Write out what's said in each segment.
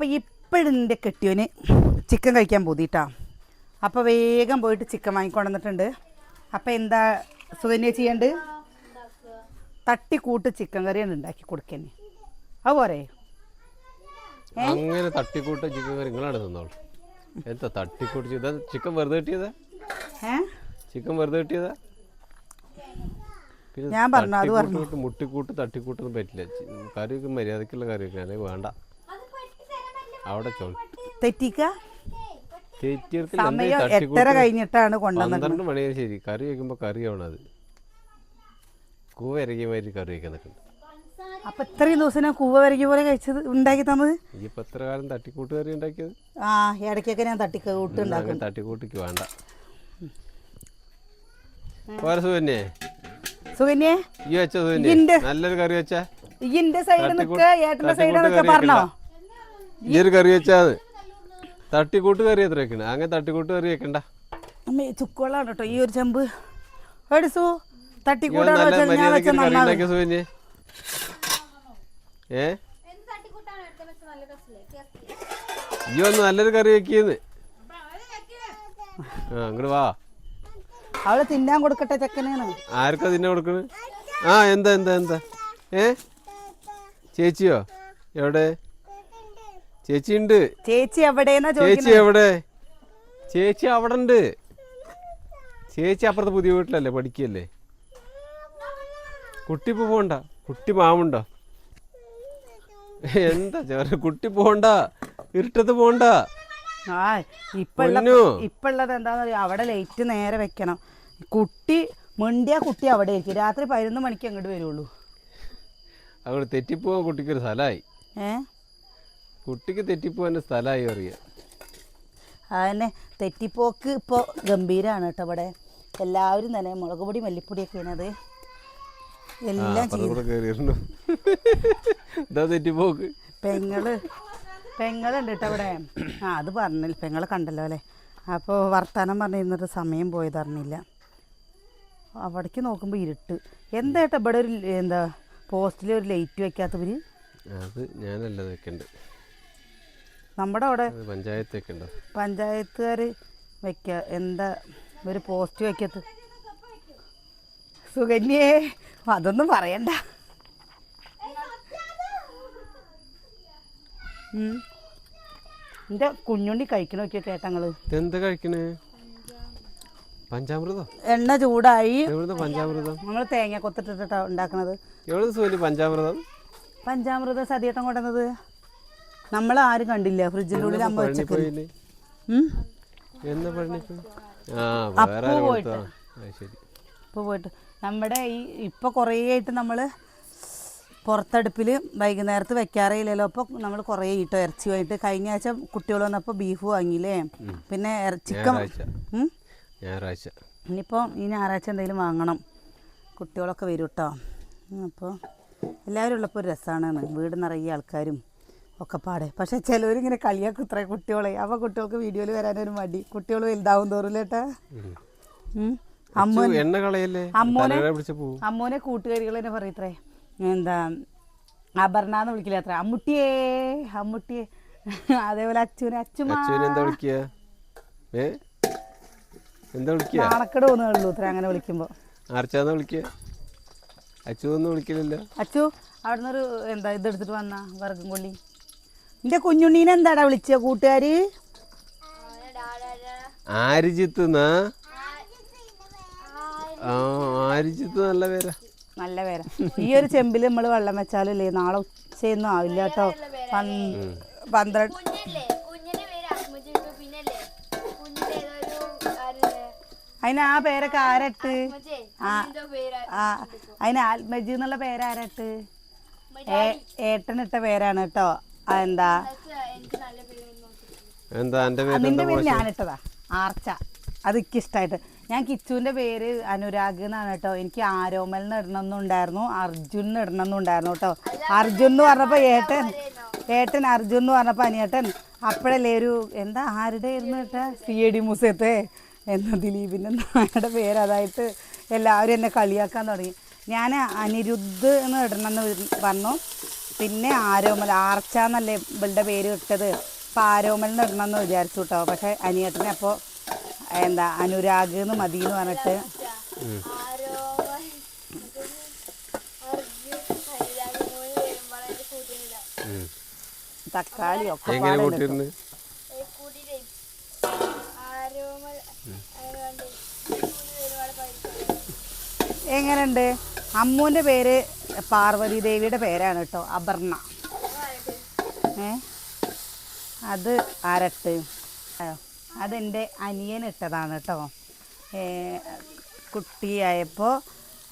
അപ്പോൾ എന്റെ കെട്ടിയോന് ചിക്കൻ കഴിക്കാൻ പോതിട്ടാ. അപ്പോൾ വേഗം പോയിട്ട് ചിക്കൻ വാങ്ങിക്കൊണ്ടുവന്നിട്ടുണ്ട്. അപ്പോൾ എന്താ സുധന്യ ചെയ്യേണ്ടത് തട്ടിക്കൂട്ട് ചിക്കൻ കറിയാണ് ഉണ്ടാക്കി കൊടുക്കന്നെ. അത് പോരെ. അങ്ങനെ തട്ടിക്കൂട്ട ചിക്കൻ കറി നിങ്ങളാണ് തിന്നോളൂ. എന്താ തട്ടിക്കൂട്ട് ചെയ്ത ചിക്കൻ വെറുതെ കിട്ടിയതാ? ചിക്കൻ വെറുതെ കിട്ടിയതാ? ഞാൻ പറഞ്ഞു, അത് പറഞ്ഞു. മുട്ടിക്കൂട്ട് തട്ടിക്കൂട്ടൊന്നും പറ്റില്ല. കറിയൊക്കെ മര്യാദക്കുള്ള കറിയൊക്കെ വേണ്ട. അവിടെ തെറ്റിക്ക? സമയം എത്ര കഴിഞ്ഞിട്ടാണ് കൊണ്ടുവന്നത്? പന്ത്രണ്ട് മണി ശരി. കറി വയ്ക്കുമ്പോൾ കറി ആവണം അത് കൂവ ഇറങ്ങിയ മാതിരി കറി വയ്ക്കാൻ നിൽക്കുന്നുണ്ട് അപ്പം ഇത്രയും ദിവസം ഞാൻ കൂവ വരയ്ക്ക് പോലെ കഴിച്ചത് ഉണ്ടാക്കി തന്നത്? ഇപ്പൊ എത്ര കാലം തട്ടിക്കൂട്ട് കറി ഉണ്ടാക്കിയത്? ആ ഇടയ്ക്കൊക്കെ ഞാൻ തട്ടിക്കൂട്ട് ഉണ്ടാക്കും. തട്ടിക്കൂട്ടിക്ക് വേണ്ട. സുഖന്നെ സുകന്യേ. ഈ വെച്ച നല്ലൊരു കറി വെച്ചാ. ഇന്റെ സൈഡ് നിൽക്കുക ഏട്ടന്റെ സൈഡ് നിൽക്കുക പറഞ്ഞോ? ഈ ഒരു കറി വെച്ചാത് തട്ടിക്കൂട്ട് കറി എത്ര വെക്കണ? അങ്ങനെ തട്ടിക്കൂട്ട് കറി വെക്കണ്ട. അമ്മേ ചുക്കുവെള്ളാണ് കേട്ടോ ഈ ഒരു ചെമ്പ്. എടുസു ഈ തട്ടിക്കൂട്ടാണ് വെച്ചാൽ ഞാൻ വെച്ച നന്നാവും ഏ? ഈ ഒന്ന് നല്ലൊരു കറി വെക്കിയെന്ന് ആ അങ്ങോട്ട് വാ. അവൾ തിന്നാൻ കൊടുക്കട്ടെ ചെക്കനാണ് ആർക്കാ തിന്നാൻ കൊടുക്കണേ? ആ എന്താ എന്താ എന്താ? ഏ? ചേച്ചിയോ? എവിടെ? ചേച്ചി ഉണ്ട് ചേച്ചി എവിടെയെന്നാ ചേച്ചി ചോദിക്കുന്നത്? എവിടെ? ചേച്ചി അവിടെ ഉണ്ട് ചേച്ചി അപ്പുറത്ത് പുതിയ വീട്ടിലല്ലേ പഠിക്കല്ലേ? കുട്ടി പോണ്ട കുട്ടി മാമുണ്ടോ? എന്താ ചെറിയ കുട്ടി പോണ്ട ഇരുട്ടത്ത് പോണ്ട ആ ഇപ്പൊ ഉള്ള പൊന്നു. ഇപ്പൊ എന്താന്ന് പറയാ അവിടെ ലൈറ്റ് നേരെ വെക്കണം. കുട്ടി മിണ്ടിയ കുട്ടി അവിടെ ഇരിക്കും രാത്രി പതിനൊന്ന് മണിക്ക് അങ്ങോട്ട് വരുള്ളൂ. അവിടെ തെറ്റിപ്പോവാൻ കുട്ടിക്കൊരു സ്ഥലമായി ഏ? കുട്ടിക്ക് തെറ്റിപ്പോവാന്റെ സ്ഥലമായി അറിയാം. അതന്നെ തെറ്റിപ്പോക്ക് ഇപ്പോൾ ഗംഭീരമാണ് കേട്ടോ ഇവിടെ. എല്ലാവരും തന്നെ മുളക് പൊടി മല്ലിപ്പൊടിയൊക്കെയാണ് അത് എല്ലാം ചെയ്യും. തെറ്റിപ്പോക്ക്. പെങ്ങൾ പെങ്ങളുണ്ട് കേട്ടോ ഇവിടെ. ആ അത് പറഞ്ഞില്ല. പെങ്ങളെ കണ്ടല്ലോ അല്ലേ? അപ്പോൾ വർത്താനം പറഞ്ഞിരുന്നിട്ട് സമയം പോയത് അറിഞ്ഞില്ല. അവിടേക്ക് നോക്കുമ്പോൾ ഇരുട്ട്. എന്താ കേട്ടോ ഇവിടെ ഒരു എന്താ പോസ്റ്റിൽ ഒരു ലൈറ്റ് വെക്കാത്തവർ അത് ഞാനല്ല വെക്കണ്ട്. നമ്മുടെ അവിടെ അത് പഞ്ചായത്ത് വെക്കണ്ട പഞ്ചായത്തുകാർ വെക്ക എന്താ ഒരു പോസ്റ്റ് വെക്കത്ത്? സുകന്യേ അതൊന്നും പറയണ്ട. എന്റെ കുഞ്ഞുണ്ണി കഴിക്കണ നോക്കിയ കേട്ടങ്ങൾ എന്താ കഴിക്കണേ? പഞ്ചാമൃതം? എണ്ണ ചൂടായി. പഞ്ചാമൃതം? നമ്മൾ തേങ്ങ കൊത്തിട്ടിട്ടാ ഉണ്ടാക്കണത് പഞ്ചാമൃതം? പഞ്ചാമൃത സതിയേട്ടം കൊണ്ടുവന്നത്? നമ്മൾ ആരും കണ്ടില്ല ഫ്രിഡ്ജിന്റെ ഉള്ളിൽ അമ്മ വെച്ചിട്ട് ഇപ്പോൾ പോയിട്ട്. നമ്മുടെ ഈ ഇപ്പോൾ കുറേ ആയിട്ട് നമ്മൾ പുറത്തടുപ്പിൽ വൈകുന്നേരത്ത് വെക്കാറേയില്ലല്ലോ അപ്പോൾ നമ്മൾ കുറേ ഇട്ടോ ഇറച്ചി വാങ്ങിയിട്ട് കഴിഞ്ഞ ആഴ്ച കുട്ടികൾ വന്നപ്പോൾ ബീഫ് വാങ്ങിയില്ലേ? പിന്നെ ചിക്കൻ? ഞായറാഴ്ച. ഇനിയിപ്പോൾ ഈ ഞായറാഴ്ച എന്തെങ്കിലും വാങ്ങണം. കുട്ടികളൊക്കെ വരും കേട്ടോ അപ്പോൾ എല്ലാവരും ഉള്ളപ്പോൾ ഒരു രസമാണ് വീട് നിറയെ ആൾക്കാരും. ഒക്കെ പാടെ. പക്ഷെ ചിലവരിങ്ങനെ കളിയാക്കും ഇത്ര കുട്ടികളെ. അപ്പോൾ കുട്ടികൾക്ക് വീഡിയോയിൽ വരാനൊരു മടി. കുട്ടികൾ വലുതാവും തോറില്ലേട്ടാ അമ്മോനെ- പോവും. അമ്മോനെ കൂട്ടുകാരികൾ തന്നെ പറയത്രേ എന്താ അപർണ എന്ന് വിളിക്കില്ല അത്ര? അമ്മുട്ടിയേ അമ്മുട്ടിയേ. അതേപോലെ അച്ഛനെ അച്ചുവിനെ എന്താ വിളിക്കുക? എന്താ വിളിക്കുക? നാണക്കട് തോന്നുള്ളൂ ഇത്ര അങ്ങനെ വിളിക്കുമ്പോ. ആർച്ചാന്ന് വിളിക്കുക? അച്ചു ഒന്നും വിളിക്കലില്ല. അച്ചു അവിടുന്ന് ഒരു എന്താ ഇതെടുത്തിട്ട് വന്ന വർഗം കൊള്ളി. എന്റെ കുഞ്ഞുണ്ണീനെ എന്താടാ വിളിച്ച കൂട്ടുകാര്? ആരിജിത്ത്. ആരിജിത്ത് നല്ല പേരാ. നല്ല പേരാ. ഈ ഒരു ചെമ്പിൽ നമ്മൾ വെള്ളം വെച്ചാലല്ലേ നാളെ ഉച്ചയൊന്നും ആവില്ല കേട്ടോ. പന്ത്- പന്ത്രണ്ട് അതിന് ആ പേരൊക്കെ ആരട്ട് അതിന് ആത്മജി എന്നുള്ള പേരാരട്ട് ഏട്ടനിട്ട പേരാണ് കേട്ടോ. എന്താ എന്താ എന്റെ പേര് നിന്റെ പേര് ഞാനിട്ടതാ ആർച്ച. അത് എനിക്ക് ഇഷ്ടമായിട്ട് ഞാൻ കിച്ചുവിന്റെ പേര് അനുരാഗ് എന്നാണ് കേട്ടോ. എനിക്ക് ആരോമൽ എന്ന് ഇടണമെന്നുണ്ടായിരുന്നു അർജുൻ ഇടണമെന്നുണ്ടായിരുന്നു കേട്ടോ. അർജുൻ എന്ന് പറഞ്ഞപ്പോ ഏട്ടൻ ഏട്ടൻ അർജുൻ എന്ന് പറഞ്ഞപ്പോ അനിയേട്ടൻ. അപ്പോഴല്ലേ ഒരു എന്താ ആരുടെ ആയിരുന്നു കേട്ടാ സി എ ഡി മ്യൂസിയത്തെ. എന്ന ദിലീപിന്റെ നായുടെ പേര്? അതായിട്ട് എല്ലാവരും എന്നെ കളിയാക്കാൻ തുടങ്ങി. ഞാൻ അനിരുദ്ധ് എന്ന് ഇടണമെന്ന് പറഞ്ഞു പിന്നെ ആരോമൽ ആർച്ച എന്നല്ലേ ഇവളുടെ പേര് ഇട്ടത്. അപ്പം ആരോമൽ എന്ന് ഇടണമെന്ന് വിചാരിച്ചു കേട്ടോ പക്ഷേ അനിയേട്ടനെ അപ്പോൾ എന്താ അനുരാഗ് എന്ന് മതി എന്ന് പറഞ്ഞിട്ട്. തക്കാളി ഒക്കെ എങ്ങനെയുണ്ട് അമ്മുവിന്റെ പേര് പാർവതി ദേവിയുടെ പേരാണ് കേട്ടോ അപർണ. ഏ? അത് അരട്ട് അതെന്റെ അനിയൻ ഇട്ടതാണ് കേട്ടോ. കുട്ടിയായപ്പോൾ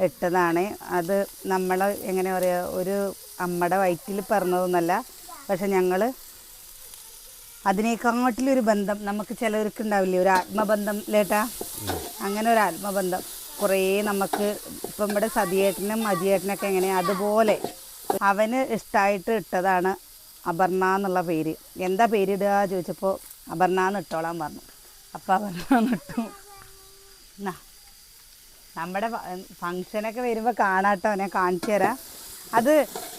ഇട്ടതാണ്. അത് നമ്മൾ എങ്ങനെ പറയുക ഒരു അമ്മയുടെ വയറ്റിൽ പറഞ്ഞതൊന്നുമല്ല പക്ഷെ ഞങ്ങൾ അതിനേക്കാട്ടിലൊരു ബന്ധം നമുക്ക് ചിലവർക്ക് ഉണ്ടാവില്ലേ ഒരു ആത്മബന്ധം ലേട്ടാ അങ്ങനെ ഒരു ആത്മബന്ധം. കുറേ നമുക്ക് ഇപ്പം ഇവിടെ സതിയേട്ടനും അജിയേട്ടനൊക്കെ എങ്ങനെയാണ് അതുപോലെ അവന് ഇഷ്ടമായിട്ട് ഇട്ടതാണ് അപർണ എന്നുള്ള പേര്. എന്താ പേരിടുക ചോദിച്ചപ്പോൾ അപർണ എന്ന് ഇട്ടോളാൻ പറഞ്ഞു. അപ്പം അപർണ ഇട്ടു. എന്നാ നമ്മുടെ ഫങ്ഷനൊക്കെ വരുമ്പോൾ കാണാട്ടോ. ഞാൻ കാണിച്ചു തരാം. അത്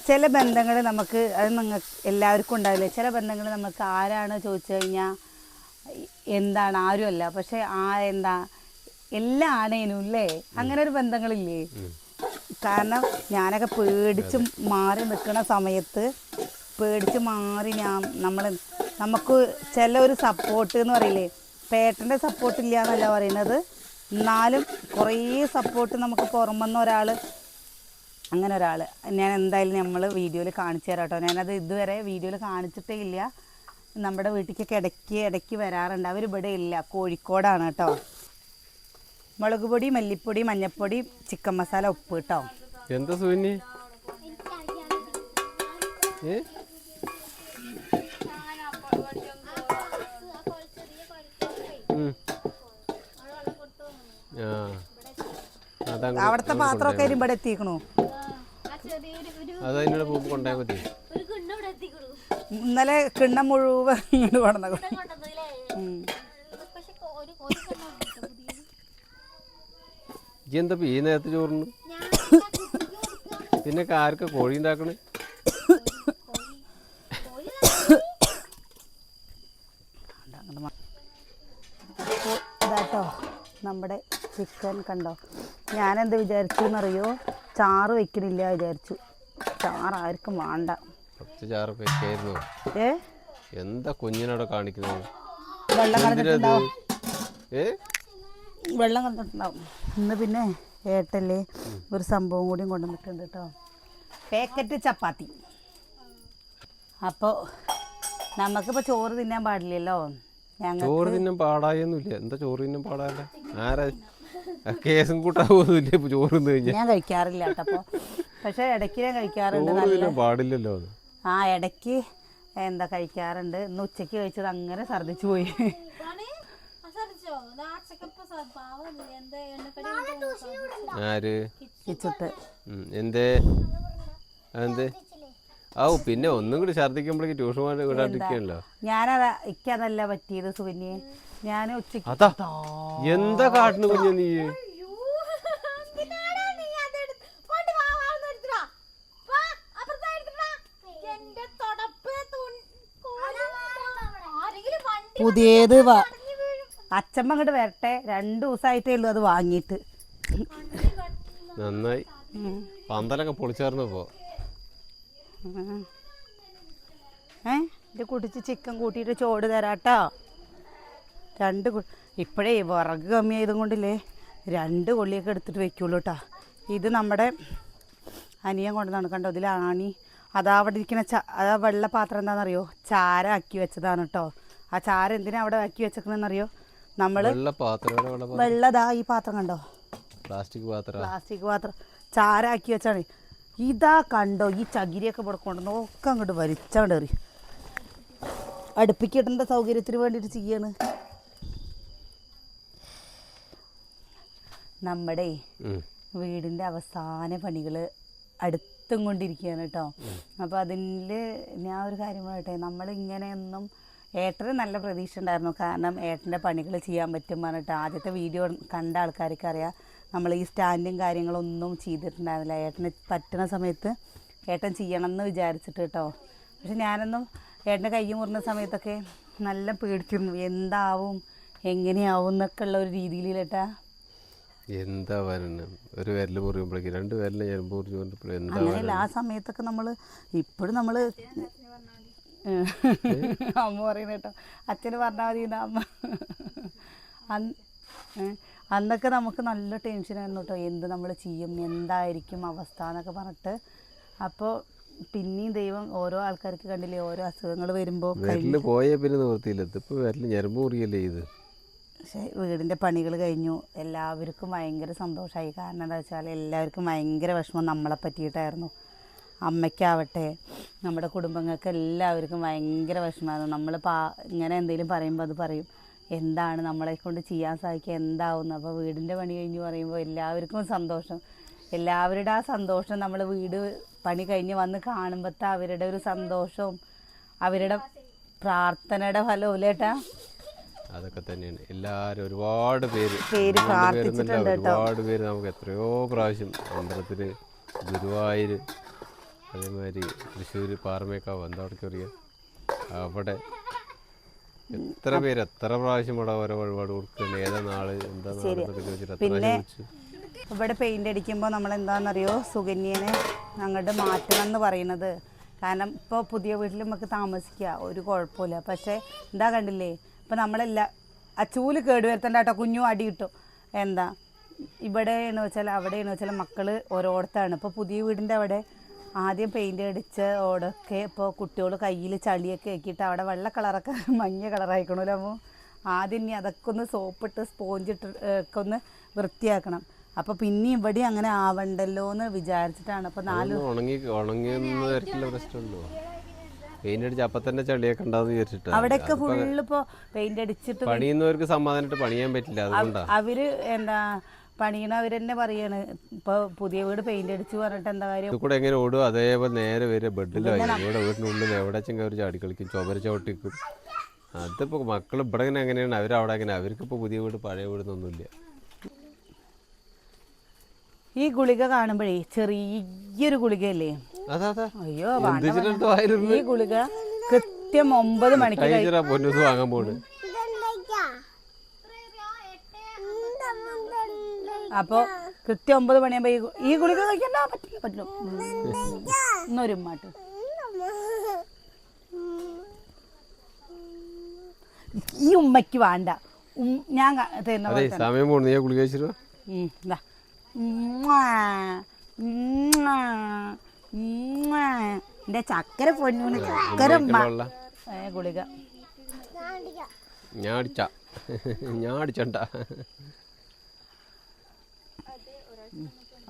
ചില ബന്ധങ്ങൾ നമുക്ക് അത് നിങ്ങൾക്ക് എല്ലാവർക്കും ഉണ്ടാവില്ലേ? ചില ബന്ധങ്ങൾ നമുക്ക് ആരാണ് ചോദിച്ചു കഴിഞ്ഞാൽ എന്താണ്? ആരുമല്ല. പക്ഷേ ആ എന്താ എല്ലാ ആണേനും അല്ലേ അങ്ങനെ ഒരു ബന്ധങ്ങളില്ലേ? കാരണം ഞാനൊക്കെ പേടിച്ച് മാറി നിൽക്കുന്ന സമയത്ത് പേടിച്ച് മാറി ഞാൻ നമ്മൾ നമുക്ക് ചില ഒരു സപ്പോർട്ട് എന്ന് പറയില്ലേ? പേട്ടന്റെ സപ്പോർട്ട് ഇല്ല എന്നല്ല പറയുന്നത് എന്നാലും കുറേ സപ്പോർട്ട് നമുക്ക് പുറമെന്ന് ഒരാൾ അങ്ങനെ ഒരാൾ ഞാൻ എന്തായാലും നമ്മൾ വീഡിയോയിൽ കാണിച്ചു തരാം കേട്ടോ ഞാനത് ഇതുവരെ വീഡിയോയിൽ കാണിച്ചിട്ടേ ഇല്ല. നമ്മുടെ വീട്ടിലേക്കൊക്കെ ഇടയ്ക്ക് ഇടയ്ക്ക് വരാറുണ്ട്. അവരിവിടെ ഇല്ല. കോഴിക്കോടാണ് കേട്ടോ. മുളക് പൊടി മല്ലിപ്പൊടി മഞ്ഞപ്പൊടി ചിക്കൻ മസാല ഉപ്പ് കേട്ടോ. എന്താ സുനി അവിടത്തെ പാത്രമൊക്കെ എത്തിക്കണു? മതി ഇവിടെ എത്തിക്കണു. ഇന്നലെ കിണ്ണം മുഴുവൻ ഇങ്ങോട്ട് കൊണ്ടു കൊണ്ടുവന്നില്ലേ പക്ഷെ ഒരു ഒരു കുണ്ണ പുതിയത് ഇജ്ജ് എന്താ ഈ നേരത്തെ ചോറിന് പിന്നെ ആർക്ക് കോഴി ഉണ്ടാക്കണേ ഇതാട്ടോ നമ്മുടെ ചിക്കൻ കണ്ടോ? ഞാനെന്ത് വിചാരിച്ചു എന്നറിയോ ചാറ് വെക്കണില്ല വിചാരിച്ചു. ചാറ് ആർക്കും വേണ്ട. ഏ? എന്താ കുഞ്ഞിനവിടെ കാണിക്കുന്നത്? വെള്ളം ഏ? വെള്ളം കണ്ടിട്ടുണ്ടാവും ഇന്ന് പിന്നെ ഏട്ടല്ലേ ഒരു സംഭവം കൂടി കൊണ്ടുവന്നിട്ടുണ്ട് കേട്ടോ പാക്കറ്റ് ചപ്പാത്തി. അപ്പോൾ നമുക്കിപ്പോൾ ചോറ് തിന്നാൻ പാടില്ലല്ലോ? ചോറ് തിന്നാൻ പാടായൊന്നുമില്ല. എന്താ ചോറ് തിന്നാൻ പാടാല്ല ആരാ? കേസും കൂട്ടാവൊന്നുമില്ല ഇപ്പൊ ചോറ് തിന്നു കഴിഞ്ഞാൽ ഞാൻ കഴിക്കാറില്ല കേട്ടപ്പോ പക്ഷെ പക്ഷേ ഇടയ്ക്ക് ഞാൻ കഴിക്കാറുണ്ട്. നല്ല പാടില്ലല്ലോ ആ ഇടയ്ക്ക് എന്താ കഴിക്കാറുണ്ട്. ഇന്ന് ഉച്ചയ്ക്ക് കഴിച്ചത് അങ്ങനെ ഛർദിച്ചു പോയി. എന്താ ആര്? എന്തേ? പിന്നെ ഒന്നും കൂടി ഛർദ്ദിക്കുമ്പോഴേക്ക് ട്യൂഷൻ വിടാണ്ടിരിക്കണല്ലോ ഞാനതാ ഇക്കതല്ല പറ്റിയത് സുകന്യെ ഞാൻ ഉച്ചയ്ക്ക് അതാ എന്താ കാട്ടുന്നു കുഞ്ഞ നീ? പുതിയത് വാ. അച്ഛമ്മ അങ്ങോട്ട് വരട്ടെ. രണ്ട് ദിവസമായിട്ടേ ഉള്ളൂ അത് വാങ്ങിയിട്ട്. നന്നായി. പന്തലൊക്കെ പൊളിച്ചായിരുന്നു പോ ഉം. ഏ? ഇത് കുടിച്ച് ചിക്കൻ കൂട്ടിയിട്ട് ചോട് തരാട്ടോ. രണ്ട് ഇപ്പഴേ വിറക് കമ്മിയായതും കൊണ്ടില്ലേ. രണ്ട് കൊള്ളിയൊക്കെ എടുത്തിട്ട് വെക്കുള്ളൂ കേട്ടോ ഇത് നമ്മുടെ അനിയൻ കൊണ്ടുവന്നാണ് കണ്ടോ? ഇതിലാണി അതാ അവിടെ ഇരിക്കുന്ന ച അതാ വെള്ള പാത്രം എന്താണെന്നറിയോ ചാര ആക്കി വെച്ചതാണ് കേട്ടോ ആ ചാര എന്തിനാ അവിടെ ആക്കി വെച്ചേക്കണെന്നറിയോ? നമ്മൾ വെള്ളതാ ഈ പാത്രം കണ്ടോ? പ്ലാസ്റ്റിക് പാത്രം. പ്ലാസ്റ്റിക് പാത്രം. ചാരാക്കി വെച്ചാണ്. ഇതാ കണ്ടോ? ഈ ചകിരിയൊക്കെ ഇവിടെ കൊണ്ടുവന്ന് ഒക്കെ അങ്ങോട്ട് വലിച്ചാണ്ട് എറി. അടുപ്പിക്കിടേണ്ട സൗകര്യത്തിന് വേണ്ടിയിട്ട് ചെയ്യാണ്. നമ്മുടെ വീടിന്റെ വീടിന്റെ അവസാന പണികൾ അടുത്തും കൊണ്ടിരിക്കുകയാണ് കേട്ടോ. അപ്പോൾ അതിൽ ഞാൻ ഒരു കാര്യം പറയട്ടെ? നമ്മളിങ്ങനെയൊന്നും ഏട്ടന് നല്ല പ്രതീക്ഷ ഉണ്ടായിരുന്നു. കാരണം ഏട്ടന്റെ പണികൾ ചെയ്യാൻ പറ്റും പറഞ്ഞിട്ട് ആദ്യത്തെ വീഡിയോ കണ്ട ആൾക്കാർക്ക് അറിയാം. നമ്മൾ ഈ സ്റ്റാൻഡും കാര്യങ്ങളൊന്നും ചെയ്തിട്ടുണ്ടായിരുന്നില്ല. ഏട്ടന് പറ്റുന്ന സമയത്ത് ഏട്ടൻ ചെയ്യണം എന്ന് വിചാരിച്ചിട്ട് കേട്ടോ പക്ഷെ ഞാനൊന്നും ഏട്ടന്റെ കൈ മുറിഞ്ഞ സമയത്തൊക്കെ നല്ല പേടിച്ചിരുന്നു. എന്താവും? എങ്ങനെയാവും എന്നൊക്കെ ഉള്ള ഒരു രീതിയിലേട്ടാ എന്താ വരണം? ഒരു വിരൽ മുറിയുമ്പോഴേക്ക് രണ്ട് വിരൽ ഞാൻ മുറിഞ്ഞു കൊണ്ടപ്പോൾ എന്താ അങ്ങനെയല്ല ആ സമയത്തൊക്കെ നമ്മൾ ഇപ്പോഴും നമ്മൾ അമ്മ പറയുന്ന കേട്ടോ. അച്ഛന് പറഞ്ഞാൽ മതി അമ്മ. അന്നൊക്കെ നമുക്ക് നല്ല ടെൻഷനായിരുന്നു കേട്ടോ. എന്ത് നമ്മൾ ചെയ്യും എന്തായിരിക്കും അവസ്ഥ എന്നൊക്കെ പറഞ്ഞിട്ട്. അപ്പോൾ പിന്നെയും ദൈവം ഓരോ ആൾക്കാർക്ക് കണ്ടില്ലേ ഓരോ അസുഖങ്ങൾ വരുമ്പോൾ വിരൽ പോയ പിന്നെ നിവൃത്തിയില്ല. ഇതിപ്പോൾ വിരൽ ഞരമ്പ് മുറിയല്ലേ ഇത്? പക്ഷേ വീടിന്റെ പണികൾ കഴിഞ്ഞു. എല്ലാവർക്കും ഭയങ്കര സന്തോഷമായി കാരണം എന്താ വെച്ചാൽ എല്ലാവർക്കും ഭയങ്കര വിഷമം നമ്മളെ പറ്റിയിട്ടായിരുന്നു. അമ്മയ്ക്കാവട്ടെ നമ്മുടെ കുടുംബങ്ങൾക്ക് എല്ലാവർക്കും ഭയങ്കര വിഷമമാണ്. നമ്മൾ പാ ഇങ്ങനെ എന്തെങ്കിലും പറയുമ്പോൾ അത് പറയും. എന്താണ് നമ്മളെ കൊണ്ട് ചെയ്യാൻ സാധിക്കുക എന്താവുന്നു? അപ്പോൾ വീടിന്റെ പണി കഴിഞ്ഞ് പറയുമ്പോൾ എല്ലാവർക്കും സന്തോഷം. എല്ലാവരുടെ ആ സന്തോഷം നമ്മൾ വീട് പണി കഴിഞ്ഞ് വന്ന് കാണുമ്പോഴത്തെ അവരുടെ ഒരു സന്തോഷവും അവരുടെ പ്രാർത്ഥനയുടെ ഫലവും ഇല്ലേട്ടാ അതൊക്കെ തന്നെയാണ്. എല്ലാവരും ഒരുപാട് പേര് പേര് പ്രാർത്ഥിച്ചിട്ടുണ്ട്. ഒരുപാട് പേര് നമുക്ക് എത്രയോ പ്രാവശ്യം അമ്പലത്തിൽ ഗുരുവായൂർ അതേമാതിരി തൃശ്ശൂർ പാറമേക്കാവ് എന്താ അവിടേക്ക് അവിടെ എത്ര പേര് എത്ര പ്രാവശ്യം ഇവിടെ ഓരോ വഴിപാട് കൊടുക്കുന്നു ഏതാ നാൾ? എന്താ ചോദിച്ചിട്ട് എത്ര ചോദിച്ചു ഇവിടെ പെയിന്റ് അടിക്കുമ്പോൾ നമ്മൾ എന്താണെന്നറിയോ സുകന്യനെ അങ്ങോട്ട് മാറ്റണം എന്ന് പറയുന്നത്. കാരണം ഇപ്പോൾ പുതിയ വീട്ടിൽ നമുക്ക് താമസിക്കുക ഒരു കുഴപ്പമില്ല. പക്ഷേ എന്താ കണ്ടില്ലേ? ഇപ്പം നമ്മളെല്ലാ ആ ചൂൽ കേടുവരുത്തണ്ട കേട്ടോ കുഞ്ഞു അടി കിട്ടും. എന്താ? ഇവിടെ എന്ന് വെച്ചാൽ അവിടെ എന്ന് വെച്ചാൽ മക്കൾ ഓരോടത്താണ് ഇപ്പോൾ പുതിയ വീടിന്റെ അവിടെ ആദ്യം പെയിന്റ് അടിച്ച ഓടൊക്കെ ഇപ്പോൾ കുട്ടികൾ കയ്യിൽ ചളിയൊക്കെ ആക്കിയിട്ട് അവിടെ വെള്ള കളറൊക്കെ മഞ്ഞ കളറായിക്കണമല്ലോ അപ്പോൾ ആദ്യം ഇനി അതൊക്കെ ഒന്ന് സോപ്പിട്ട് സ്പോഞ്ചിട്ട് ഒക്കെ ഒന്ന് വൃത്തിയാക്കണം. അപ്പൊ പിന്നെ ഇവിടെ അങ്ങനെ ആവണ്ടല്ലോ എന്ന് വിചാരിച്ചിട്ടാണ്. അപ്പൊ നാല് ഉണങ്ങി ഉണങ്ങിയെന്ന് പ്രശ്നമുള്ളൂ പെയിന്റ് അടിച്ച് അപ്പം തന്നെ ചളിയൊക്കെ ഉണ്ടാന്ന് വിചാരിച്ചിട്ടാ അവിടെയൊക്കെ ഫുള്ള് ഇപ്പോൾ പെയിന്റ് അടിച്ചിട്ട് പണിയുന്നവർക്ക് സമാധാനമായിട്ട് പണിയാൻ പറ്റില്ല അതുകൊണ്ടാ. അവർ എന്താ പണിയണവർ തന്നെ പറയാണ്. ഇപ്പൊ പുതിയ വീട് പെയിന്റ് അടിച്ചു പറഞ്ഞിട്ട് എന്താ കാര്യം? കൂടെ എങ്ങനെ ഓടും? അതേപോലെ നേരെ വരെ ബെഡിലായി ഇവിടെ വീട്ടിനുള്ളിൽ എവിടെ ചെങ്കിൽ അവർ ചാടി കളിക്കും? ചുമര ചവിട്ടിക്കും. അതിപ്പോൾ മക്കൾ ഇവിടെ ഇങ്ങനെ എങ്ങനെയാണ്? അവരവിടെ എങ്ങനെ? അവർക്കിപ്പോൾ പുതിയ വീട് പഴയ വീടൊന്നുമില്ല. ഈ ഗുളിക കാണുമ്പോഴേ ചെറിയൊരു ഗുളികയല്ലേ? അയ്യോ ഈ ഗുളിക കൃത്യം ഒമ്പത് മണിക്ക് വാങ്ങാൻ പോണ്. അപ്പോൾ കൃത്യം ഒമ്പത് മണിയാകുമ്പോൾ ഈ ഈ ഗുളിക കഴിക്കണ്ട? പറ്റില്ല പറ്റില്ല. ഇന്നൊരു മാട്ട് ഈ ഉമ്മയ്ക്ക് വേണ്ട. ഞാൻ തരുന്ന പോലെ തന്നെ. സമയം പോണു. നീ ആ ഗുളിക കഴിച്ചിട്ട് വാ. ഉം, ദാ. എന്റെ ചക്കര പൊന്നൂന് ചക്കര ഉമ്മ. ഉള്ള ഏ, ഗുളിക. ഞാൻ അടിച്ച. ഞാൻ അടിച്ചണ്ട.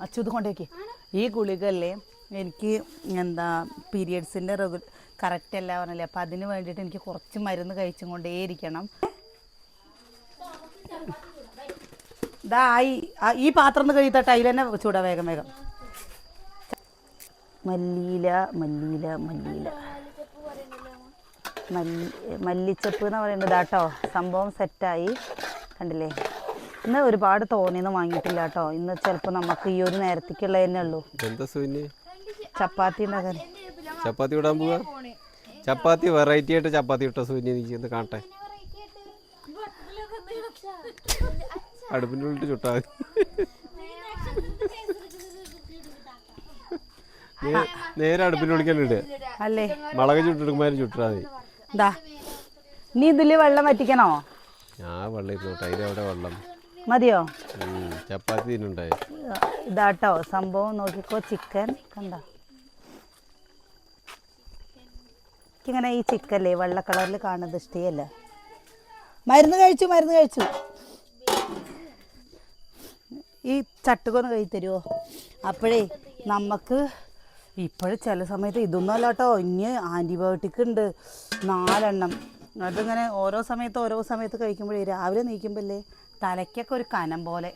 അച്ഛത് കൊണ്ടേക്ക് ഈ ഗുളികല്ലേ എനിക്ക് എന്താ പീരിയഡ്സിന്റെ റെഗു കറക്റ്റ് അല്ല പറഞ്ഞല്ലേ. അപ്പം അതിന് വേണ്ടിയിട്ട് എനിക്ക് കുറച്ച് മരുന്ന് കഴിച്ചും കൊണ്ടേയിരിക്കണം ഇതാ ഈ ഈ പാത്രം ഒന്ന് കഴിയത്തട്ടെ അതിൽ തന്നെ ചൂടാ വേഗം വേഗം. മല്ലിയില മല്ലിയില മല്ലിയില. മല്ലി മല്ലിച്ചപ്പ് എന്ന് പറയുന്നത് കേട്ടോ സംഭവം സെറ്റായി കണ്ടില്ലേ? ഇന്ന് ഒരുപാട് തോന്നിയൊന്നും വാങ്ങിയിട്ടില്ല കേട്ടോ. ഇന്ന് ചിലപ്പോൾ നമുക്ക് ഈ ഒരു നേരത്തേക്കുള്ള തന്നെ ഉള്ളൂ. എന്താ സുവിന് ചപ്പാത്തി ഉണ്ടാക്കാൻ. ചപ്പാത്തി വിടാൻ പോവാ? ചപ്പാത്തി വെറൈറ്റി ആയിട്ട് ചപ്പാത്തി ഇട്ട സുവിന് നീ ഒന്ന് കാണട്ടെ. അടുപ്പിന്റെ ഉള്ളിൽ ചുട്ടാ നേരെ അടുപ്പിന്റെ അല്ലേ? മുളക് ചുട്ടെടുക്കുമ്പോൾ ചുട്ടാ മതി. നീ ഇതിൽ വെള്ളം വറ്റിക്കണോ? ഞാൻ വെള്ളം ഇരുന്നോട്ടെ അതിലെവിടെ വെള്ളം. മതിയോ? ചപ്പാത്തി ഇതാട്ടോ സംഭവം നോക്കിക്കോ ചിക്കൻ കണ്ട? ഇങ്ങനെ ഈ ചിക്കല്ലേ വെള്ള കളറിൽ കാണുന്നത് ഇഷ്ടയല്ലേ മരുന്ന് കഴിച്ചു മരുന്ന് കഴിച്ചു. ഈ ചട്ടുകൊന്ന് കഴി തരുമോ അപ്പോഴേ നമുക്ക് ഇപ്പോഴും ചില സമയത്ത് ഇതൊന്നും അല്ല കേട്ടോ. ഇനി ആന്റിബയോട്ടിക് ഉണ്ട്. നാലെണ്ണം. അതിങ്ങനെ ഓരോ സമയത്ത് ഓരോ സമയത്ത് കഴിക്കുമ്പോഴേ രാവിലെ നീക്കുമ്പോഴല്ലേ തലയ്ക്കൊക്കെ ഒരു കനം പോലെ.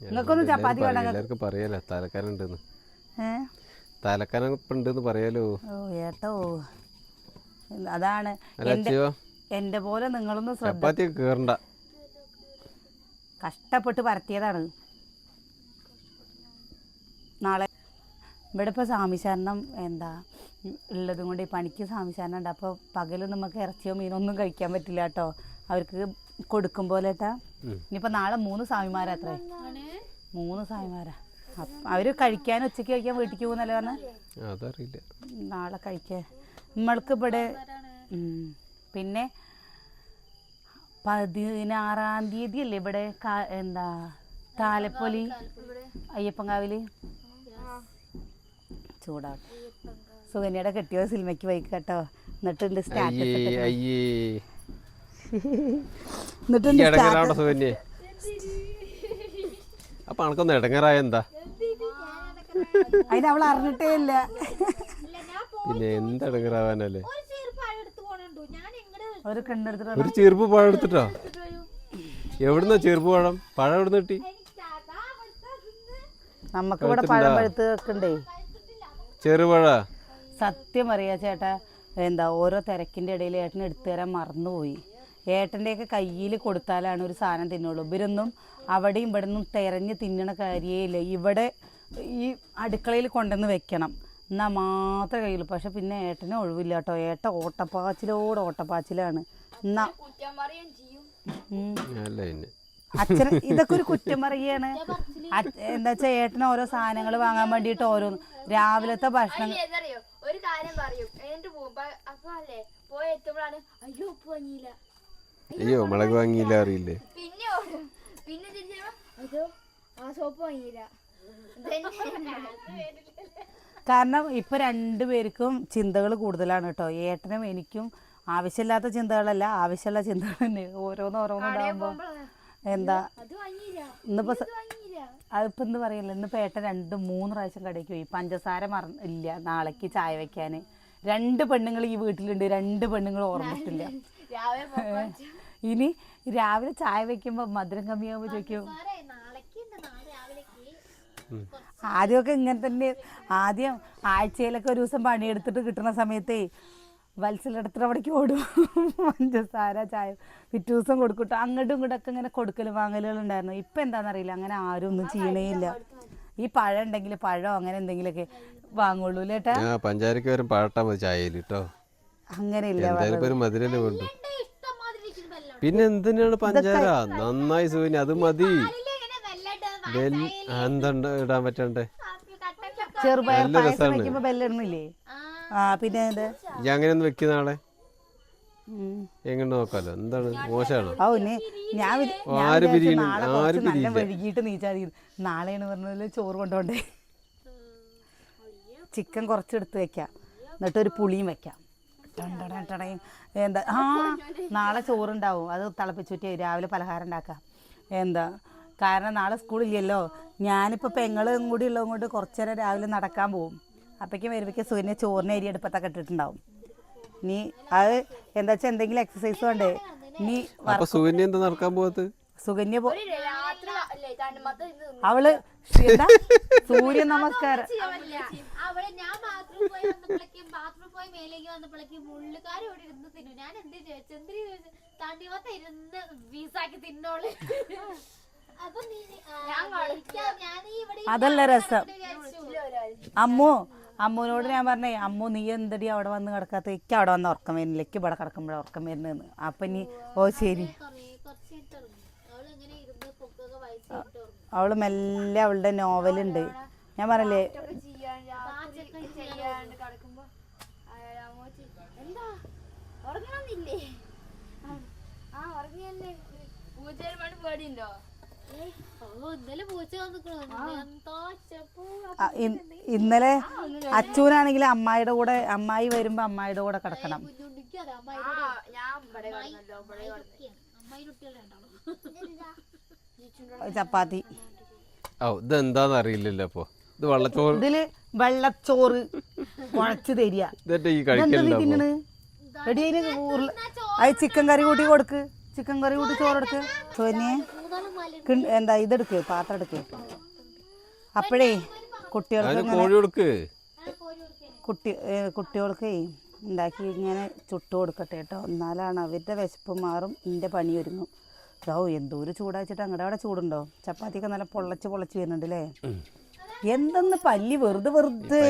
നിങ്ങൾക്കൊന്നും ചപ്പാത്തി എല്ലാവർക്കും പറയാലോ തലക്കനുണ്ടെന്ന്. ഏ? പറയാലോ. ഓ ഏട്ടോ. അതാണ് എന്റെ പോലെ നിങ്ങളൊന്നും ശ്രദ്ധ ചപ്പാത്തി കേറണ്ട. കഷ്ടപ്പെട്ട് പരത്തിയതാണ്. നാളെ ഇവിടെ ഇപ്പോൾ സ്വാമിശാരണം എന്താ ഉള്ളതും കൊണ്ട് ഈ പണിക്ക് സ്വാമിശാരണം ഉണ്ട് അപ്പോൾ പകൽ നമുക്ക് ഇറച്ചിയോ മീനോ ഒന്നും കഴിക്കാൻ പറ്റില്ല കേട്ടോ. അവർക്ക് കൊടുക്കും പോലെ ഏട്ടാ ഇനിയിപ്പോൾ നാളെ മൂന്ന് സ്വാമിമാരാ അത്ര. മൂന്ന് സ്വാമിമാരാ. അവർ കഴിക്കാൻ ഉച്ചയ്ക്ക് കഴിക്കാൻ വീട്ടിക്ക് പോകുന്നല്ലേ പറഞ്ഞ? അതറിയില്ല. നാളെ കഴിക്കാൻ. നമ്മൾക്ക് ഇവിടെ. പിന്നെ പതിനാറാം തീയതി അല്ലേ ഇവിടെ എന്താ താലപ്പൊലി അയ്യപ്പങ്കാവിൽ ചൂടാവും. സുകന്യയുടെ കെട്ടിയോ സിനിമയ്ക്ക് പോയി കേട്ടോ എന്നിട്ടുണ്ട് സ്റ്റാറ്റസ് സുകന്യെ അപ്പൊ അനക്കൊന്ന് ഇടങ്ങറായ എന്താ? അതിന് അവൾ അറിഞ്ഞിട്ടേ ഇല്ല. പിന്നെ എന്ത് ഇടങ്ങറാവാനല്ലേ? ഒരു ചെറുപ്പം എടുത്ത് പോണുണ്ടോ? ഞാൻ എങ്ങടെ ഒരു കണ്ണെടുത്തിട്ട് ഒരു ചെറുപ്പ് പഴം എടുത്തിട്ടോ? എവിടുന്ന ചെറുപ്പ് പഴം? പഴം എവിടുന്ന് കിട്ടി? നമുക്ക് ഇവിടെ പഴം പഴുത്ത് വെക്കണ്ടേ? ചെറുപഴ? സത്യം അറിയാ ചേട്ടാ എന്താ ഓരോ തിരക്കിന്റെ ഇടയിൽ ഏട്ടൻ എടുത്തു തരാൻ മറന്നുപോയി. ഏട്ടന്റെയൊക്കെ കയ്യിൽ കൊടുത്താലാണ് ഒരു സാധനം തിന്നുള്ളൂ. ഇവരൊന്നും അവിടെയും ഇവിടെ നിന്നും തിരഞ്ഞ് തിന്നണ കാര്യേയില്ല. ഇവിടെ ഈ അടുക്കളയിൽ കൊണ്ടുവന്ന് വെക്കണം. എന്നാൽ മാത്രമേ കയ്യിൽ പക്ഷെ പിന്നെ ഏട്ടന് ഒഴിവില്ല കേട്ടോ ഏട്ട ഓട്ടപ്പാച്ചിലോട് ഓട്ടപ്പാച്ചിലാണ്. എന്നാ. അച്ഛൻ ഇതൊക്കെ ഒരു കുറ്റം പറയാണ് എന്താ വെച്ചാൽ ഏട്ടന് ഓരോ സാധനങ്ങൾ വാങ്ങാൻ വേണ്ടിയിട്ട് ഓരോ രാവിലത്തെ ഭക്ഷണം. ഒരു കാര്യം പറയും. എന്നിട്ട് പോകുമ്പോ അപ്പൊ അല്ലേ? പോയി എത്തുമ്പോഴാണ്. അയ്യോ വാങ്ങിയില്ല അയ്യോ മുളക് വാങ്ങിയില്ല അറിയില്ലേ? പിന്നെ ഓടും. പിന്നെ തിരിച്ചു ആ സോപ്പ് വാങ്ങിയില്ല. ഇതന്നെ. കാരണം ഇപ്പൊ രണ്ടുപേർക്കും ചിന്തകൾ കൂടുതലാണ് കേട്ടോ. ഏട്ടനും എനിക്കും ആവശ്യമില്ലാത്ത ചിന്തകളല്ല ആവശ്യമുള്ള ചിന്തകൾ തന്നെ. ഓരോന്ന് ഓരോന്നുണ്ടാകുമ്പോ എന്താ? ഇന്നിപ്പോ അതിപ്പോ എന്ത് പറയില്ല. ഇന്നിപ്പോ ഏട്ടൻ രണ്ട് മൂന്ന് പ്രാവശ്യം കടയ്ക്ക് പോയി. പഞ്ചസാര മറ ഇല്ല നാളേക്ക് ചായ വെക്കാന്. രണ്ട് പെണ്ണുങ്ങൾ ഈ വീട്ടിലുണ്ട്. രണ്ട് പെണ്ണുങ്ങൾ ഓർമ്മിട്ടില്ല ഇനി രാവിലെ ചായ വെക്കുമ്പോ മധുരം കമ്മിയാകുമ്പോ ചോദിക്കും. ആദ്യമൊക്കെ ഇങ്ങനെ തന്നെ ആദ്യം ആഴ്ചയിലൊക്കെ ഒരു ദിവസം പണിയെടുത്തിട്ട് കിട്ടുന്ന സമയത്തേ വത്സലെടുത്തിട്ട് അവിടേക്ക് ഓടും. പഞ്ചസാര ചായ പിറ്റേ ദിവസം കൊടുക്കട്ടോ അങ്ങോട്ടും ഇങ്ങോട്ടൊക്കെ ഇങ്ങനെ കൊടുക്കലും വാങ്ങലുകൾ ഉണ്ടായിരുന്നു. ഇപ്പം എന്താണെന്നറിയില്ല. അങ്ങനെ ആരും ഒന്നും ചെയ്യണേയില്ല ഈ പഴം ഉണ്ടെങ്കിൽ പഴം അങ്ങനെ എന്തെങ്കിലുമൊക്കെ വാങ്ങുള്ളൂ ലേട്ടാ ആ പഞ്ചാരക്ക് വരും പഴട്ടാ മതി ചായയിൽ കേട്ടോ. അങ്ങനെയില്ല ഒരു മധുരല്ലേ വേണ്ടു ഇഷ്ടം മാതിരി ഇരിക്കുന്ന വെള്ളം പിന്നെ എന്തിനാണ് പഞ്ചാര? നന്നായി സുവിന് അത് മതി. എന്താ ഇടാൻ പറ്റണ്ടേ? ചെറുപയർ നല്ല പായസം രസാണ്. വെക്കുമ്പോൾ ബെല്ലിടുന്നില്ലേ ആ പിന്നെ ഇത് ഞാൻ അങ്ങനെ ഒന്ന് വെക്കുന്ന നാളെ. ഉം. എങ്ങനെ നോക്കാലോ? എന്താണ്? മോശമാണോ? ഓ ഇനി ഞാൻ വി- ഞാൻ ആര് വിചാരിച്ചു? നാളെ ആര് കുറച്ച് നല്ല പിരിയില്ല? വൈകിട്ട് നീച്ചാൽ മതി നാളെയാണ് പറഞ്ഞതിൽ ചോറ് കൊണ്ടോണ്ടേ. ചിക്കൻ കുറച്ചെടുത്ത് വെക്കാം. എന്നിട്ട് ഒരു പുളിയും വെക്കാം. ടണ്ടട ടടയും. എന്താ? ആ നാളെ ചോറുണ്ടാവും. അത് തിളപ്പിച്ചുറ്റി രാവിലെ പലഹാരം ഉണ്ടാക്കാം. എന്താ? കാരണം നാളെ സ്കൂളില്ലല്ലോ. ഞാനിപ്പോൾ പെങ്ങളും കൂടി ഉള്ളതും കൊണ്ട് കുറച്ച് നേരം രാവിലെ നടക്കാൻ പോകും അപ്പോഴേക്കും വരുമ്പോഴേക്കും സൂര്യനെ ചോറിന് അരി അടുപ്പത്തൊക്കെ ഇട്ടിട്ടുണ്ടാവും. നീ അത് എന്താ വെച്ചാൽ എന്തെങ്കിലും എക്സസൈസ് വേണ്ടേ? നീ അപ്പൊ സുവിന് എന്താ നടക്കാൻ പോകത്ത് സുകന്യ പോ. അവൾ എന്താ? സൂര്യ നമസ്കാരം. പോയി മേലേക്ക് വന്നപ്പോഴേക്ക് പുള്ളിക്കാരി ഇവിടെ ഇരുന്ന് തിന്നു. ഞാൻ എന്ത് ചോദിച്ചു? എന്തിനു ചോദിച്ചു? തണ്ണിമത്തം ഇരുന്ന് വീസാക്കി തിന്നോൾ. അപ്പൊ ഞാൻ ഞാൻ ഇവിടെ അതല്ല രസം. അമ്മു അമ്മുവിനോട് ഞാൻ പറഞ്ഞേ അമ്മു നീ എന്തടി അവിടെ വന്ന് കിടക്കാത്ത? എനിക്ക് അവിടെ വന്ന് ഉറക്കം വരുന്നില്ല. എനിക്ക് ഇവിടെ കിടക്കുമ്പോഴാണ് ഉറക്കം വരുന്നതെന്ന്. അപ്പൊ ഇനി ഓ ശരി. അവൾ മെല്ലെ അവളുടെ നോവലുണ്ട്. ഞാൻ പറഞ്ഞില്ലേ ഇന്നലെ അച്ചൂനാണെങ്കിൽ അമ്മായിയുടെ കൂടെ അമ്മായി വരുമ്പോ അമ്മായിയുടെ കൂടെ കിടക്കണം. ചപ്പാത്തി. ഓ ഇതെന്താന്ന് അറിയില്ലല്ലോ അപ്പൊ ഇത് വെള്ളച്ചോറ് ഇതിൽ വെള്ളച്ചോറ് കുഴച്ച് തരിക. ഈ ഉരുള അത് ചിക്കൻ കറി കൂട്ടി കൊടുക്ക്. ചിക്കൻ കറി കൂട്ടി ചോറ് എടുക്ക് സോനിയെ എന്താ ഇതെടുക്ക് പാത്രം എടുക്ക് അപ്പോഴേ കുട്ടികൾക്ക് കുട്ടി കുട്ടികൾക്ക് ഉണ്ടാക്കി ഇങ്ങനെ ചുട്ടു കൊടുക്കട്ടെ കേട്ടോ. എന്നാലാണ് അവരുടെ വിശപ്പ് മാറും എന്റെ പണി ഒരുങ്ങും. ഓ എന്തോരു ചൂടാച്ചിട്ട് അങ്ങടെ അവിടെ ചൂടുണ്ടോ? ചപ്പാത്തിയൊക്കെ നല്ല പൊള്ളച്ച് പൊള്ളച്ച് വരുന്നുണ്ട് അല്ലേ എന്തെന്ന് പല്ലി വെറുതെ വെറുതെ.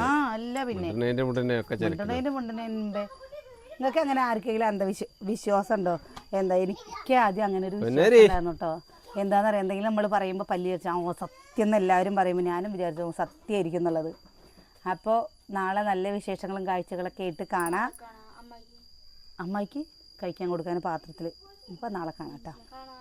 ആ അല്ല പിന്നെ. മുണ്ടനേന്റെ മുണ്ടനെ നിങ്ങൾക്ക് അങ്ങനെ ആർക്കെങ്കിലും അന്ധവിശ്വ വിശ്വാസം ഉണ്ടോ എന്താ എനിക്ക് ആദ്യം അങ്ങനെ ഒരു വിശ്വാസം ഉണ്ടായിരുന്നു കേട്ടോ എന്താണെന്നറിയാം എന്തെങ്കിലും നമ്മൾ പറയുമ്പോൾ പല്ലി വെച്ചാൽ ഓ സത്യം എന്ന് എല്ലാവരും പറയുമ്പോൾ ഞാനും വിചാരിച്ചു സത്യമായിരിക്കും എന്നുള്ളത്. അപ്പോൾ നാളെ നല്ല വിശേഷങ്ങളും കാഴ്ചകളൊക്കെ ആയിട്ട് കാണാം. അമ്മയ്ക്ക്. അമ്മായിക്ക് കഴിക്കാൻ കൊടുക്കാൻ പാത്രത്തിൽ ഇപ്പം നാളെ കാണാം കേട്ടോ കാണാം.